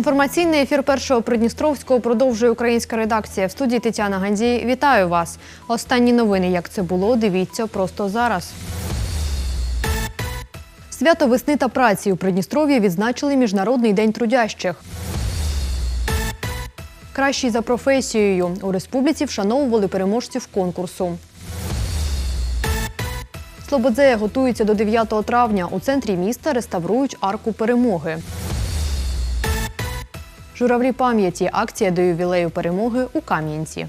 Інформаційний ефір першого Придністровського продовжує українська редакція. В студії Тетяна Гандзій. Вітаю вас. Останні новини, як це було, дивіться просто зараз. Свято весни та праці у Придністров'ї відзначили Міжнародний день трудящих. Кращий за професією. У республіці вшановували переможців конкурсу. Слободзея готується до 9 травня. У центрі міста реставрують арку перемоги. Журавлі пам'яті. Акція до ювілею перемоги у Кам'янці.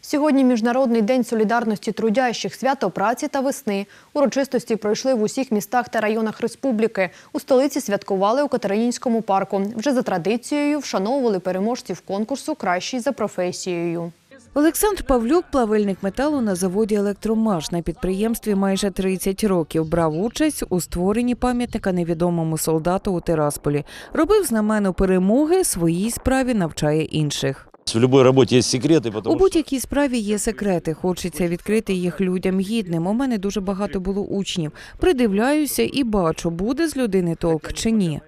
Сьогодні Міжнародний день солідарності трудящих, свято праці та весни. Урочистості пройшли в усіх містах та районах республіки. У столиці святкували у Катеринінському парку. Вже за традицією вшановували переможців конкурсу Кращий за професією. Олександр Павлюк, плавильник металу на заводі Електромаш на підприємстві майже 30 років. Брав участь у створенні пам'ятника невідомому солдату у Тирасполі. Робив знамену перемоги, своїй справі навчає інших. В есть секреты, У будь-якій справі є секрети. Хочеться відкрити їх людям гідним. У мене дуже багато було учнів. Придивляюся і бачу, буде з людини толк чи ні.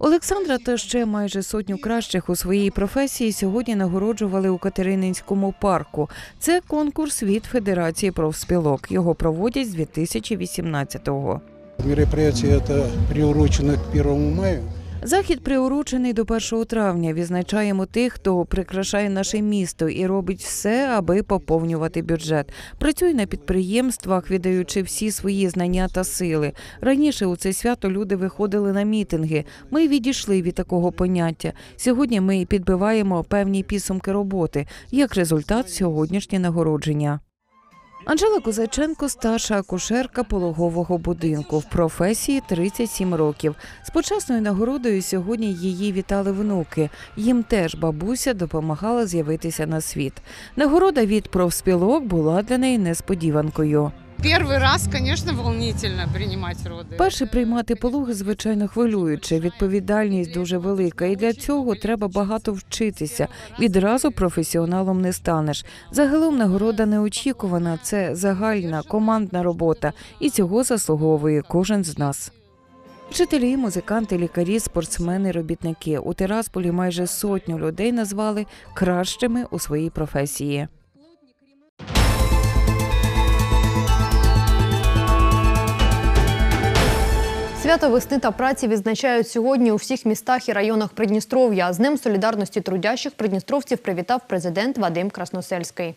Олександра та ще майже сотню кращих у своїй професії сьогодні нагороджували у Катерининському парку. Це конкурс від Федерації профспілок. Його проводять з 2018-го. Мероприятие это приурочено к 1 мая. Захід приурочений до 1 травня. Відзначаємо тих, хто прикрашає наше місто і робить все, аби поповнювати бюджет. Працює на підприємствах, віддаючи всі свої знання та сили. Раніше у це свято люди виходили на мітинги. Ми відійшли від такого поняття. Сьогодні ми підбиваємо певні підсумки роботи як результат сьогоднішнє нагородження. Анжела Козаченко старша акушерка пологового будинку в професії 37 років. З почесною нагородою сьогодні її вітали внуки. Їм теж бабуся допомагала з'явитися на світ. Нагорода від профспілок була для неї несподіванкою. Первый раз, конечно, волнительно принимать роды. Перше приймати пологи, звичайно, хвилююче. Відповідальність дуже велика, і для цього треба багато вчитися. Відразу професіоналом не станеш. Загалом нагорода неочікувана. Це загальна командна робота, і цього заслуговує кожен з нас. Вчителі, музиканти, лікарі, спортсмени, робітники у Тирасполі майже сотню людей назвали кращими у своїй професії. Свято весни та праці відзначають сьогодні у всіх містах і районах Придністров'я. З ним солідарності трудящих придністровців привітав президент Вадим Красносельський.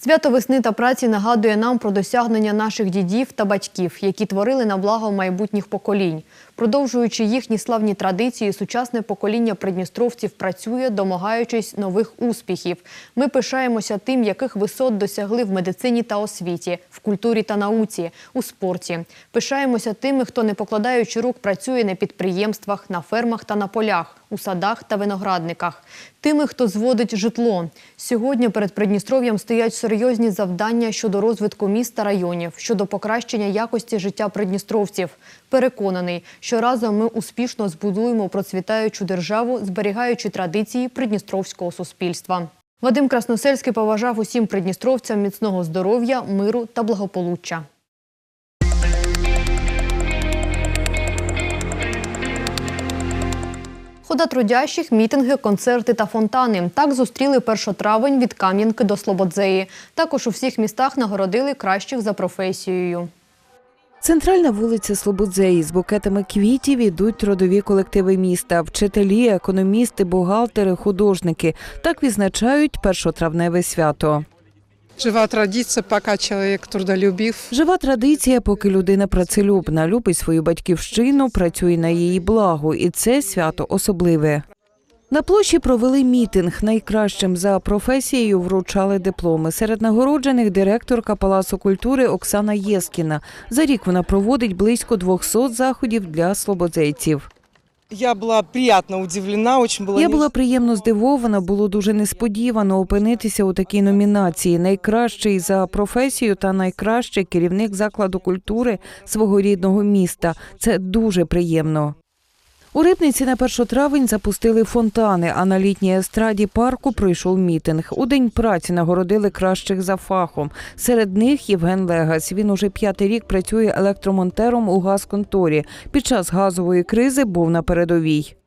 Свято весни та праці нагадує нам про досягнення наших дідів та батьків, які творили на благо майбутніх поколінь. Продовжуючи їхні славні традиції, сучасне покоління придністровців працює, домагаючись нових успіхів. Ми пишаємося тим, яких висот досягли в медицині та освіті, в культурі та науці, у спорті. Пишаємося тими, хто, не покладаючи рук, працює на підприємствах, на фермах та на полях, у садах та виноградниках. Тими, хто зводить житло. Сьогодні перед Придністров'ям стоять серйозні завдання щодо розвитку міст та районів, щодо покращення якості життя придністровців. Переконаний, що разом ми успішно збудуємо процвітаючу державу, зберігаючи традиції придністровського суспільства. Вадим Красносельський поважав усім придністровцям міцного здоров'я, миру та благополуччя. Хода трудящих, мітинги, концерти та фонтани. Так зустріли 1 травень від Кам'янки до Слободзеї. Також у всіх містах нагородили кращих за професією. Центральна вулиця Слободзеї з букетами квітів ідуть трудові колективи міста, вчителі, економісти, бухгалтери, художники. Так відзначають першотравневе свято. Жива традиция, пока человек трудолюбив. Жива традиція, поки людина працелюбна, любить свою батьківщину, працює на її благо, і це свято особливе. На площі провели мітинг. Найкращим за професією вручали дипломи. Серед нагороджених директорка Палацу культури Оксана Єскіна. За рік вона проводить близько 200 заходів для слободзейців. Я була приємно удивлена, очень было Я була приємно здивована, було дуже несподівано опинитися у такій номінації. Найкращий за професію та найкращий керівник закладу культури свого рідного міста. Це дуже приємно. У Рибниці на 1 травень запустили фонтани, а на літній естраді парку пройшов мітинг. У день праці нагородили кращих за фахом. Серед них Євген Легас. Він уже п'ятий рік працює електромонтером у газконторі. Під час газової кризи був на передовій.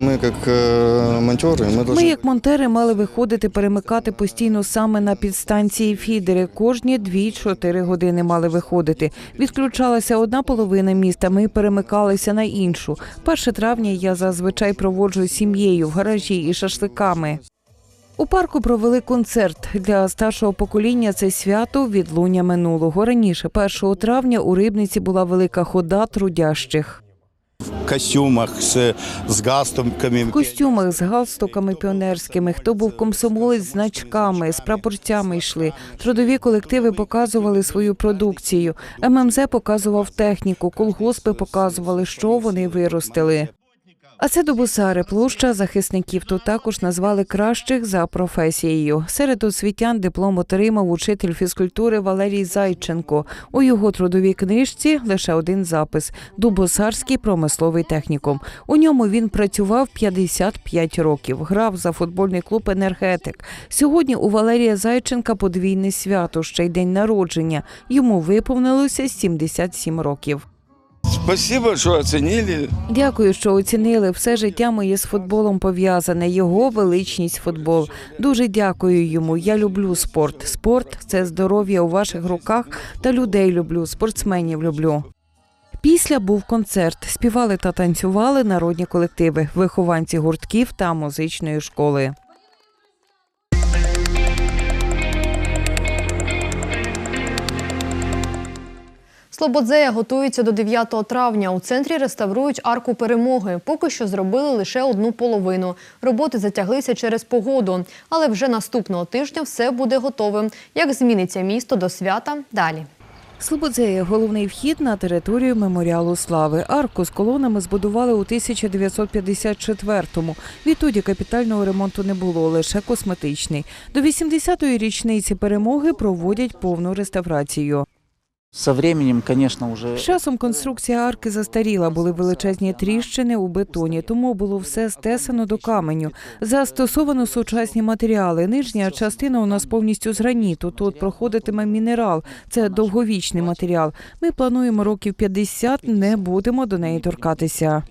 Мы как э, монтеры, мы должны... Ми, як монтери, мали виходити перемикати постійно саме на підстанції фідери. Кожні 2-4 години мали виходити. Відключалася одна половина міста. Ми перемикалися на іншу. 1 травня я зазвичай проводжу з сім'єю в гаражі і шашликами. У парку провели концерт для старшого покоління. Це свято відлуння минулого. Раніше, 1 травня, у Рибниці була велика хода трудящих. костюмах з, з галстуками. В костюмах з галстуками піонерськими, хто був комсомолець з значками, з прапорцями йшли. Трудові колективи показували свою продукцію. ММЗ показував техніку, колгоспи показували, що вони виростили. А це Добусари, площа захисників. Тут також назвали кращих за професією. Серед освітян диплом отримав учитель фізкультури Валерій Зайченко. У його трудовій книжці лише один запис Дубосарський промисловий технікум. У ньому він працював 55 років. Грав за футбольний клуб Енергетик. Сьогодні у Валерія Зайченка подвійне свято, ще й день народження. Йому виповнилося 77 років. Спасибо, що оцінили. Дякую, що оцінили все життя моє з футболом пов'язане. Його величність футбол. Дуже дякую йому. Я люблю спорт. Спорт це здоров'я у ваших руках та людей люблю, спортсменів люблю. Після був концерт. Співали та танцювали народні колективи, вихованці гуртків та музичної школи. Слободзея готується до 9 травня. У центрі реставрують арку перемоги. Поки що зробили лише одну половину. Роботи затяглися через погоду, але вже наступного тижня все буде готовим. Як зміниться місто до свята? Далі. Слободзея – головний вхід на територію меморіалу слави. Арку з колонами збудували у 1954-му. Відтоді капітального ремонту не було, лише косметичний. До 80-ї річниці перемоги проводять повну реставрацію. З часом конструкція арки застаріла, були величезні тріщини у бетоні, тому було все стесано до каменю. Застосовано сучасні матеріали. Нижня частина у нас повністю з граніту. Тут проходитиме мінерал. Це довговічний матеріал. Ми плануємо років 50, не будемо до неї торкатися.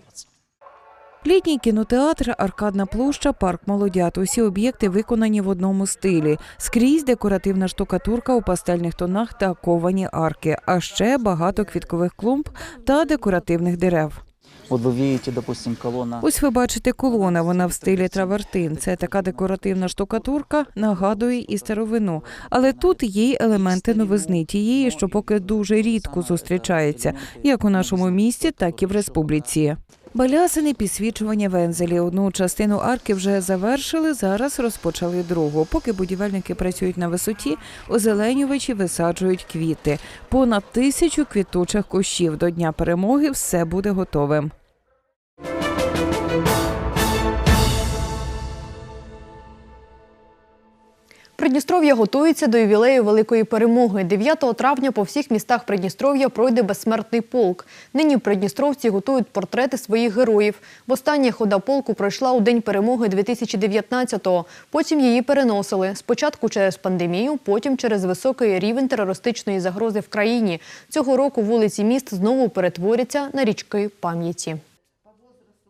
Літній кінотеатр, аркадна площа, парк молодят. Усі об'єкти виконані в одному стилі. Скрізь декоративна штукатурка у пастельних тонах та ковані арки, а ще багато квіткових клумб та декоративних дерев. видите, допустим, колонна. Ось ви бачите колона, вона в стилі травертин. Це така декоративна штукатурка, нагадує і старовину. Але тут є й елементи новизни, тієї, що поки дуже рідко зустрічається, як у нашому місті, так і в республіці. Балясини підсвічування вензелі. Одну частину арки вже завершили. Зараз розпочали другу. Поки будівельники працюють на висоті, озеленювачі висаджують квіти. Понад тисячу квітучих кущів до дня перемоги все буде готовим. Придністров'я готується до ювілею великої перемоги. 9 травня по всіх містах Придністров'я пройде безсмертний полк. Нині придністровці готують портрети своїх героїв. Востаннє хода полку пройшла у день перемоги 2019-го. Потім її переносили. Спочатку через пандемію, потім через високий рівень терористичної загрози в країні. Цього року вулиці міст знову перетворяться на річки пам'яті.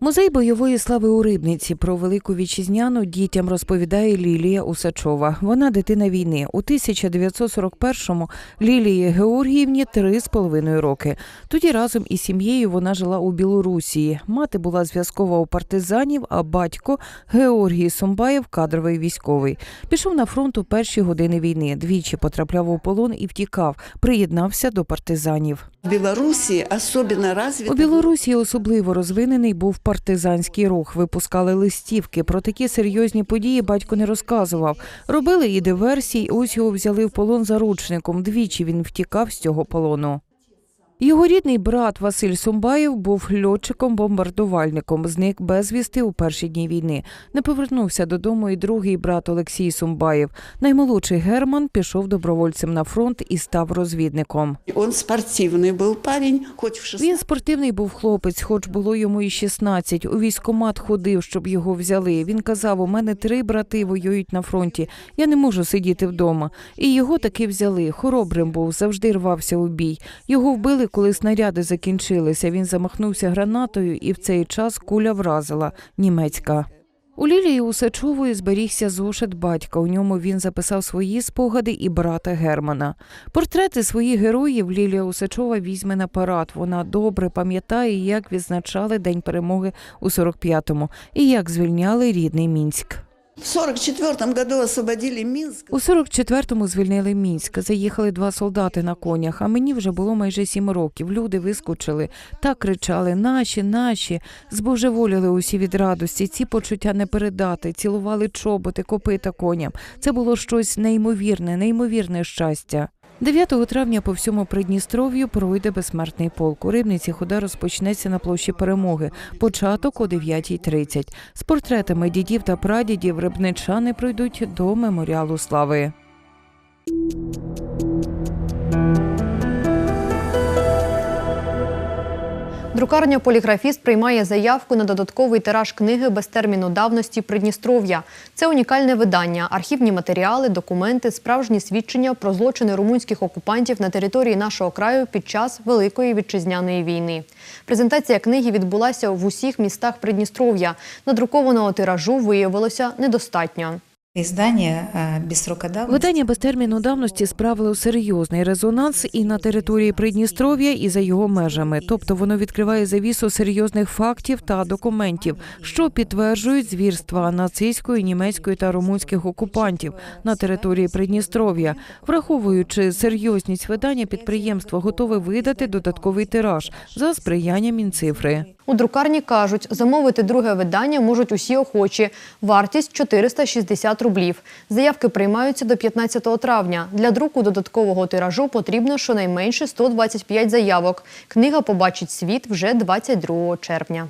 Музей бойової слави у Рибниці про велику вітчизняну дітям розповідає Лілія Усачова. Вона дитина війни. У 1941-му Лілії Георгіївні три з половиною роки. Тоді разом із сім'єю вона жила у Білорусії. Мати була зв'язкова у партизанів, а батько Георгій Сумбаєв кадровий військовий. Пішов на фронт у перші години війни. Двічі потрапляв у полон і втікав. Приєднався до партизанів. В Беларуси особенно развит. У Білорусі особливо розвинений був партизанський рух. Випускали листівки. Про такі серйозні події батько не розказував. Робили і диверсії. Ось його взяли в полон заручником. Двічі він втікав з цього полону. Його рідний брат Василь Сумбаєв був льотчиком-бомбардувальником. Зник безвісти у перші дні війни. Не повернувся додому і другий брат Олексій Сумбаєв. Наймолодший Герман пішов добровольцем на фронт і став розвідником. Он спортивный был парень, хоть в 16 Він спортивний був хлопець, хоч було йому і 16. У військкомат ходив, щоб його взяли. Він казав: у мене три брати воюють на фронті. Я не можу сидіти вдома. І його таки взяли. Хоробрим був, завжди рвався у бій. Його вбили, коли снаряди закінчилися. Він замахнувся гранатою, і в цей час куля вразила німецька. У Лілії Усачової зберігся зошит батька. У ньому він записав свої спогади і брата Германа. Портрети своїх героїв Лілія Усачова візьме на парад. Вона добре пам'ятає, як відзначали День перемоги у 45-му і як звільняли рідний Мінськ. В 44 году освободили Минск. У 44-му звільнили Мінськ. Заїхали два солдати на конях. А мені вже було майже сім років. Люди вискочили та кричали: наші, наші. Збожеволіли усі від радості. Ці почуття не передати. Цілували чоботи, копита коням. Це було щось неймовірне, неймовірне щастя. 9 травня по всьому Придністров'ю пройде безсмертний полк. У Рибниці хода розпочнеться на площі перемоги. Початок о 9.30. З портретами дідів та прадідів рибничани пройдуть до меморіалу слави. Друкарня Поліграфіст приймає заявку на додатковий тираж книги без терміну давності Придністров'я. Це унікальне видання, архівні матеріали, документи, справжні свідчення про злочини румунських окупантів на території нашого краю під час Великої вітчизняної війни. Презентація книги відбулася в усіх містах Придністров'я. Надрукованого тиражу виявилося недостатньо. Издание э, без. Видання без терміну давності справило серйозний резонанс і на території Придністров'я, і за його межами. Тобто воно відкриває завісу серйозних фактів та документів, що підтверджують звірства нацистської, німецької та румунських окупантів на території Придністров'я. Враховуючи серйозність видання, підприємство готове видати додатковий тираж за сприяння Мінцифри. У друкарні кажуть, замовити друге видання можуть усі охочі. Вартість 460 рублів. Заявки приймаються до 15 травня. Для друку додаткового тиражу потрібно щонайменше 125 заявок. Книга побачить світ вже 22 червня.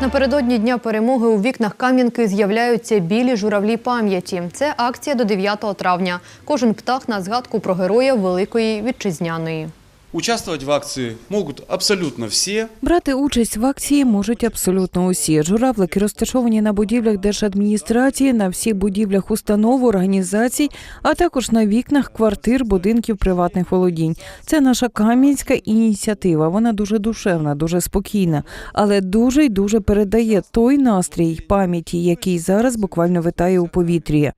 Напередодні Дня перемоги у вікнах Кам'янки з'являються білі журавлі пам'яті. Це акція до 9 травня. Кожен птах на згадку про героя Великої Вітчизняної. Участвовать в акции могут абсолютно все. Брати участь в акції можуть абсолютно усі. Журавлики розташовані на будівлях держадміністрації, на всіх будівлях установ, організацій, а також на вікнах квартир, будинків приватних володінь. Це наша кам'янська ініціатива. Вона дуже душевна, дуже спокійна, але дуже й дуже передає той настрій пам'яті, який зараз буквально витає у повітрі.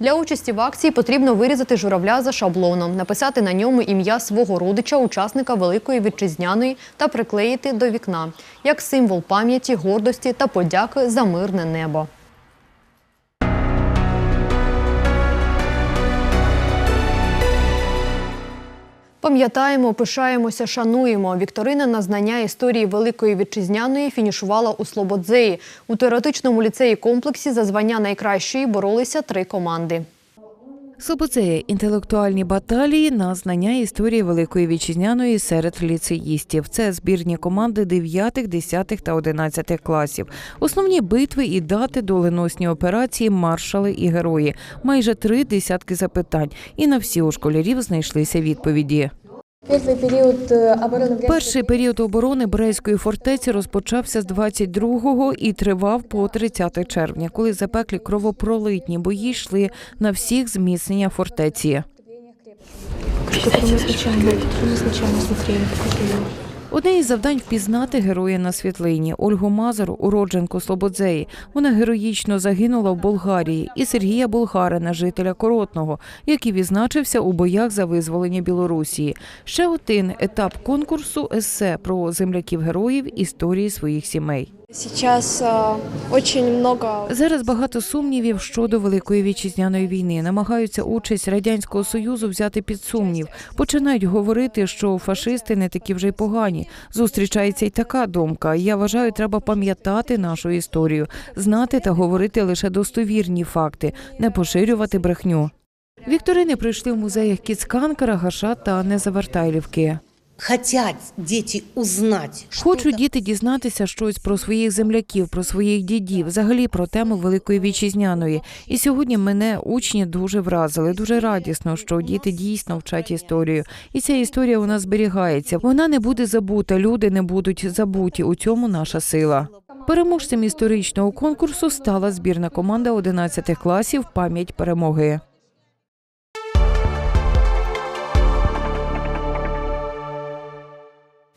Для участі в акції потрібно вирізати журавля за шаблоном, написати на ньому ім'я свого родича, учасника Великої Вітчизняної та приклеїти до вікна як символ пам'яті, гордості та подяки за мирне небо. Пам'ятаємо, пишаємося, шануємо. Вікторина на знання історії Великої Вітчизняної фінішувала у Слободзеї. У теоретичному ліцеї комплексі за звання найкращої боролися три команди. Слободзея – інтелектуальні баталії на знання історії Великої Вітчизняної серед ліцеїстів. Це збірні команди 9, 10 та 11 класів. Основні битви і дати, доленосні операції, маршали і герої. Майже три десятки запитань. І на всі у школярів знайшлися відповіді. Перший період оборони Брейської фортеці розпочався з 22-го і тривав по 30 червня, коли запеклі кровопролитні бої йшли на всіх зміцнення фортеці. Одне із завдань впізнати героя на світлині Ольгу Мазур, уродженку Слободзеї. Вона героїчно загинула в Болгарії, і Сергія Болгарина, жителя Коротного, який відзначився у боях за визволення Білорусії. Ще один етап конкурсу есе про земляків героїв історії своїх сімей. Сейчас э, очень много Зараз багато сумнівів щодо великої вітчизняної війни. Намагаються участь радянського союзу взяти під сумнів. Починають говорити, що фашисти не такі вже й погані. Зустрічається й така думка. Я вважаю, треба пам'ятати нашу історію, знати та говорити лише достовірні факти, не поширювати брехню. Вікторини пройшли в музеях Кіцканка, Рагаша та Незавертайлівки. Хотят дети узнать. Хочуть діти дізнатися щось про своїх земляків, про своїх дідів, взагалі про тему Великої вітчизняної. І сьогодні мене учні дуже вразили. Дуже радісно, що діти дійсно вчать історію. І ця історія у нас зберігається. Вона не буде забута. Люди не будуть забуті. У цьому наша сила. Переможцем історичного конкурсу стала збірна команда 11 класів Пам'ять перемоги.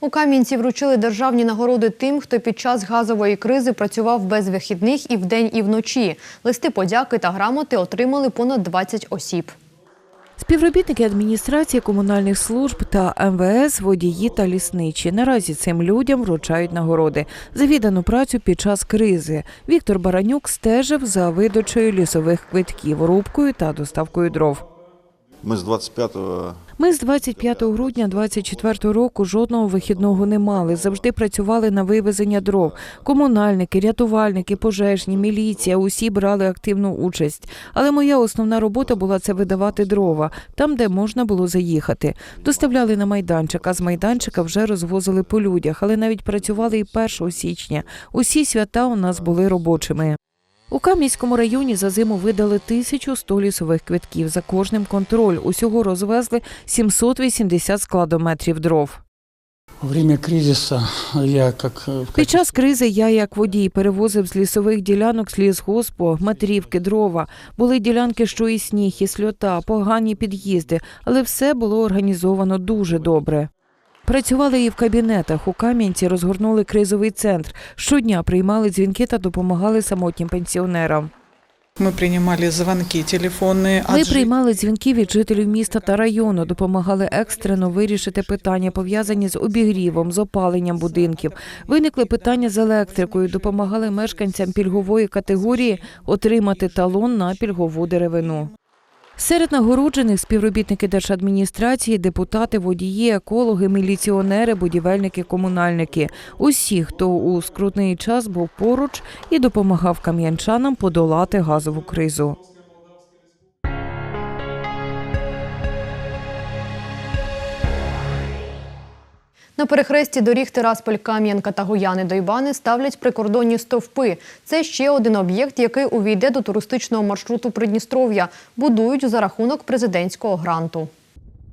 У Кам'янці вручили державні нагороди тим, хто під час газової кризи працював без вихідних і вдень, і вночі. Листи подяки та грамоти отримали понад 20 осіб. Співробітники адміністрації комунальних служб та МВС, водії та лісничі. Наразі цим людям вручають нагороди за віддану працю під час кризи. Віктор Баранюк стежив за видачею лісових квитків, рубкою та доставкою дров. Ми з 25-го Ми з 25 грудня 24 року жодного вихідного не мали. Завжди працювали на вивезення дров. Комунальники, рятувальники, пожежні, міліція усі брали активну участь. Але моя основна робота була це видавати дрова там, де можна було заїхати. Доставляли на майданчик, а з майданчика вже розвозили по людях, але навіть працювали і 1 січня. Усі свята у нас були робочими. У Кам'янському районі за зиму видали 1100 лісових квитків. За кожним контроль. Усього розвезли 780 складометрів дров. Э, Під час кризи я, як водій, перевозив з лісових ділянок з лісгоспу, матрівки, дрова. Були ділянки, що і сніг, і сльота, погані під'їзди, але все було організовано дуже добре. Працювали і в кабінетах. У Кам'янці розгорнули кризовий центр. Щодня приймали дзвінки та допомагали самотнім пенсіонерам. Мы принимали звонки телефонные от Ми приймали дзвінки від жителів міста та району, допомагали екстрено вирішити питання, пов'язані з обігрівом, з опаленням будинків. Виникли питання з електрикою, допомагали мешканцям пільгової категорії отримати талон на пільгову деревину. Серед нагороджених співробітники держадміністрації, депутати, водії, екологи, міліціонери, будівельники, комунальники. Усі, хто у скрутний час був поруч і допомагав кам'янчанам подолати газову кризу. На перехресті доріг Тирасполь, Кам'янка та Гуяни Дойбани ставлять прикордонні стовпи. Це ще один об'єкт, який увійде до туристичного маршруту Придністров'я. Будують за рахунок президентського гранту.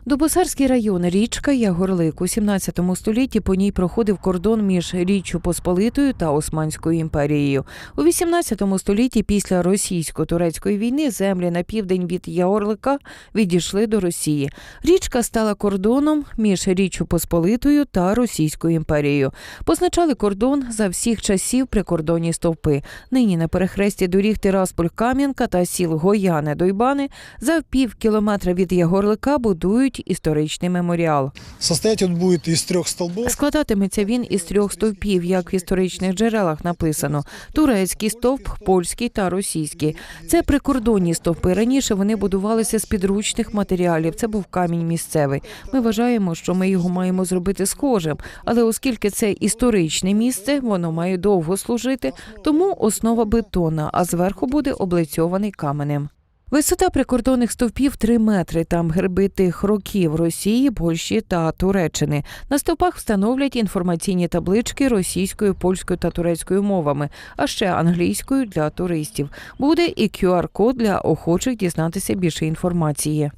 Дубосарський район, річка Ягорлик. У 17 столітті по ній проходив кордон між Річчю Посполитою та Османською імперією. У 18 столітті після російсько-турецької війни землі на південь від Ягорлика відійшли до Росії. Річка стала кордоном між Річчю Посполитою та Російською імперією. Позначали кордон за всіх часів прикордонні стовпи. Нині на перехресті доріг Тирасполь-Кам'янка та сіл Гояне Дойбани за пів кілометра від Ягорлика будують історичний меморіал. Состоять он будет из трех столбов. Складатиметься він із трьох стовпів, як в історичних джерелах написано: турецький стовп, польський та російський. Це прикордонні стовпи. Раніше вони будувалися з підручних матеріалів. Це був камінь місцевий. Ми вважаємо, що ми його маємо зробити схожим, але оскільки це історичне місце, воно має довго служити, тому основа бетонна, а зверху буде облицьований каменем. Висота прикордонних стовпів 3 метри. Там герби тих років Росії, Польщі та Туреччини. На стовпах встановлять інформаційні таблички російською, польською та турецькою мовами, а ще англійською для туристів. Буде і QR-код для охочих дізнатися більше інформації.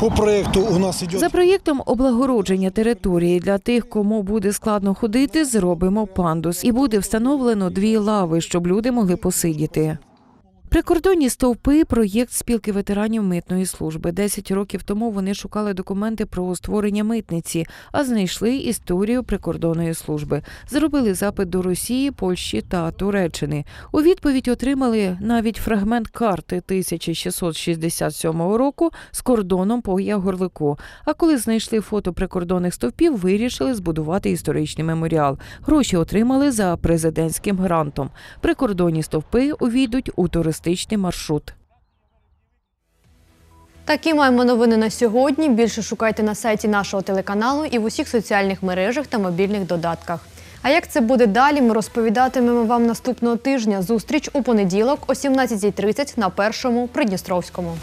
По проекту у нас идет За проєктом облагородження території для тих, кому буде складно ходити, зробимо пандус і буде встановлено дві лави, щоб люди могли посидіти. Прикордонні стовпи проєкт спілки ветеранів митної служби. Десять років тому вони шукали документи про створення митниці, а знайшли історію прикордонної служби. Зробили запит до Росії, Польщі та Туреччини. У відповідь отримали навіть фрагмент карти 1667 року з кордоном по Ягорлику. А коли знайшли фото прикордонних стовпів, вирішили збудувати історичний меморіал. Гроші отримали за президентським грантом. Прикордонні стовпи увійдуть у туристичний маршрут. Такі маємо новини на сьогодні. Більше шукайте на сайті нашого телеканалу і в усіх соціальних мережах та мобільних додатках. А як це буде далі, ми розповідатимемо вам наступного тижня. Зустріч у понеділок о 17.30 на першому Придністровському.